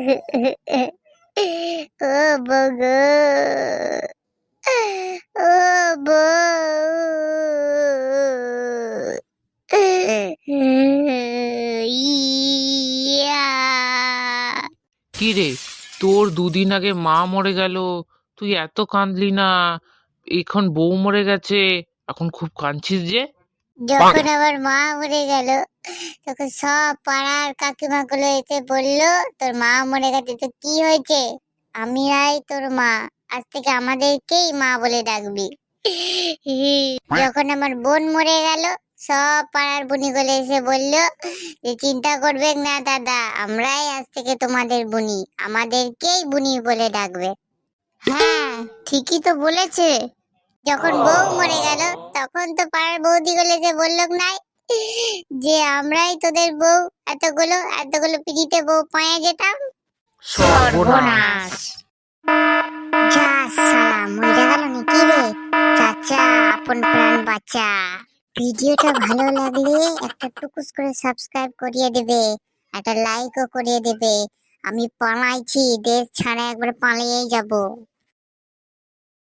ও বগো ও কি রে তোর দুদিন আগে মা মরে গেল। তুই এত কাঁদলি না। এখন বউ মরে গেছে। এখন খুব কাঁদছিস যে? যখন আমার মা মরে গেল তখন সব পাড়ার কাকিমা গুলো এসে বলল, তোর মা মরে গেছে, তো কি হয়েছে? আমি আই তোর মা, আজ থেকে আমাদেরকেই মা বলে ডাকবি। যখন আমার বোন মরে গেল, সব পাড়ার বুনিগুলো এসে বলল যে চিন্তা করবেন না দাদা, আমরাই আজ থেকে তোমাদের বুনি, আমাদেরকেই বুনি বলে ডাকবে। হ্যাঁ ঠিকই তো বলেছে। যখন বউ মরে গেল, তখন তো পাড়ার বৌদিগুলো যে বলল, নাই যে আমরাই তোদের বউ এতগুলো এতগুলো পিড়িতে বউ পায়ে যেতাম? সর্বনাশ। যা গেল নাকি রে? চাচা আপন প্রাণ বাচ্চা ভিডিওটা ভালো লাগলে একটা টুকুস করে সাবস্ক্রাইব করিয়ে দেবে একটা লাইকও করিয়ে দেবে। আমি পালাইছি দেশ ছাড়া একবার পালিয়েই যাব।